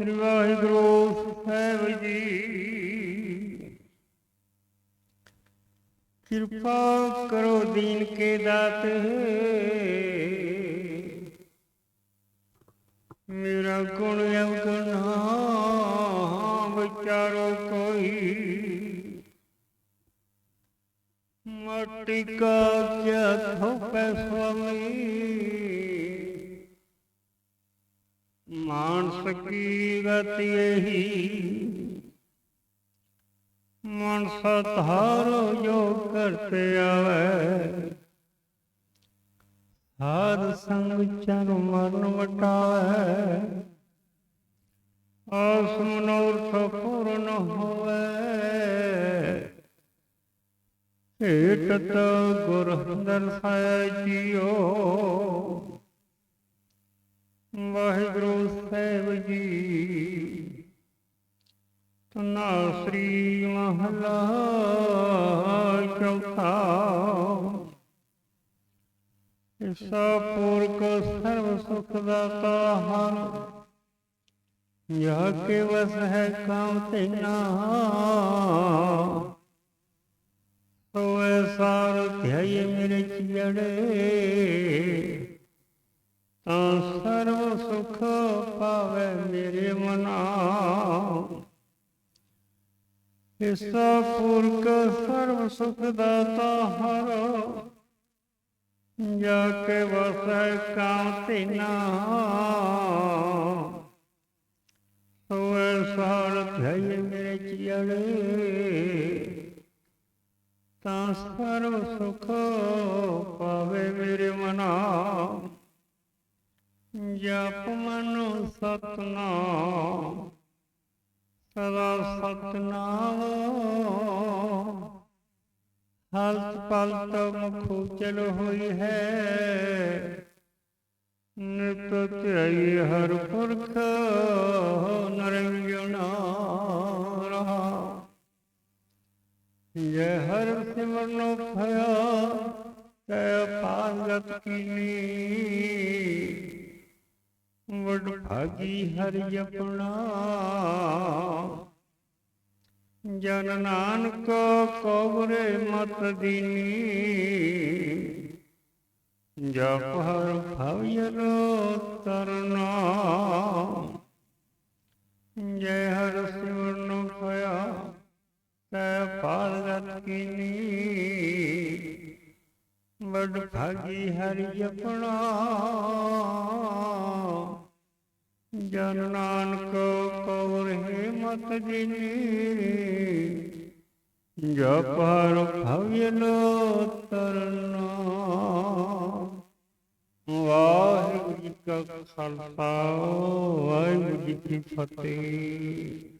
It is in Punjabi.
ਵਾਹਿਗੁਰੂ ਸਾਹਿਬ ਜੀ। ਕਿਰਪਾ ਕਰੋ ਦੀਨ ਕੇ ਦਾਤੇ। ਮੇਰਾ ਗੁਣ ਅਵਗੁਣਾ ਵਿਚਾਰੋ ਕੋਈ। ਮਟੀ ਕਿਆ ਥੋਪੈ ਸੁਆਮੀ ਮਾਨਸ ਕੀ ਗਤੀ ਇਹੀ। ਮਨ ਸਤਾਰੋ ਜੋ ਕਰਤੇ ਆਵੇ ਸਾਧ ਸੰਗ ਚਨ ਮਰਨ ਮਟਾਵੇ ਆਸ ਪੂਰਨ ਹੋਵੇ। ਏਟਤ ਗੁਰ ਦਰਸਾਇ ਜੀਓ ਤਨਾ ਸ੍ਰੀ ਮਹਲਾ ਚੌਥਾ। ਇਸਾ ਪੂਰਕ ਸਰਬ ਸੁਖ ਦਾਤਾ ਹਰ ਜਾ ਕੇ ਵਸ ਹੈ ਕਾਮ ਤੈਨਾ ਸੋਏ ਸਾਰ ਧਿਆਏ ਮੇਰੇ ਚਿੜੇ। ਤਾਂ ਸਰਬ ਸੁਖ ਪਾਵੇ ਮੇਰੇ ਮਨਾ। ਇਸ ਪੁਰਖ ਸਰਬ ਸੁਖ ਦਾਤਾ ਹਰ। ਜਾ ਕੇ ਵਸੈ ਕਾਂਤਿਨਾ ਸੋਏ ਸਾਰ ਧਿਆਏ ਮੇਰੇ ਚਿੜੇ ਤਾਂ ਸਰਬ ਸੁਖ ਪਾਵੇ ਮੇਰੇ ਮਨਾ। ਜਪ ਮਨ ਸਤਨਾਮ। ਸਦਾ ਸਤਨਾਮ। ਹਲਤ ਪਲਤ ਮੁਖ ਚਲ ਹੋਈ ਹੈ। ਨਿਤ ਧਿਆਈ ਹਰ ਪੁਰਖ ਨਰੰਜਨਾ ਰਹਾ। ਜੈ ਹਰ ਸਿਮਰਨੋ ਭਇਆ, ਤੈ ਪਾਗਤ ਕੀਨੀ। ਵਡ ਭਾਗੀ ਹਰਿ ਆਪਣਾ ਜਨ ਨਾਨਕ ਕਵਰੇ ਮਤ ਦੀਨੀ। ਜਪ ਹਰ ਭਵਯਰੋ ਤਰਨਾ। ਜੈ ਹਰ ਸਿਮਰਨ ਭਇਆ ਤੈ ਪਾਰਗਤ ਕੀਨੀ। ਵਡ ਭਾਗੀ ਹਰਿ ਆਪਣਾ। ਜਨ ਨਾਨਕ ਕਉ ਰਹੇ ਮਤ ਜਿਨੀ। ਜਪ ਹਰ ਭਵਯ ਲੋ ਤਰਨਾ। ਵਾਹਿਗੁਰੂ ਜੀ ਕਾ ਖਾਲਸਾ, ਵਾਹਿਗੁਰੂ ਜੀ ਕੀ ਫਤਿਹ।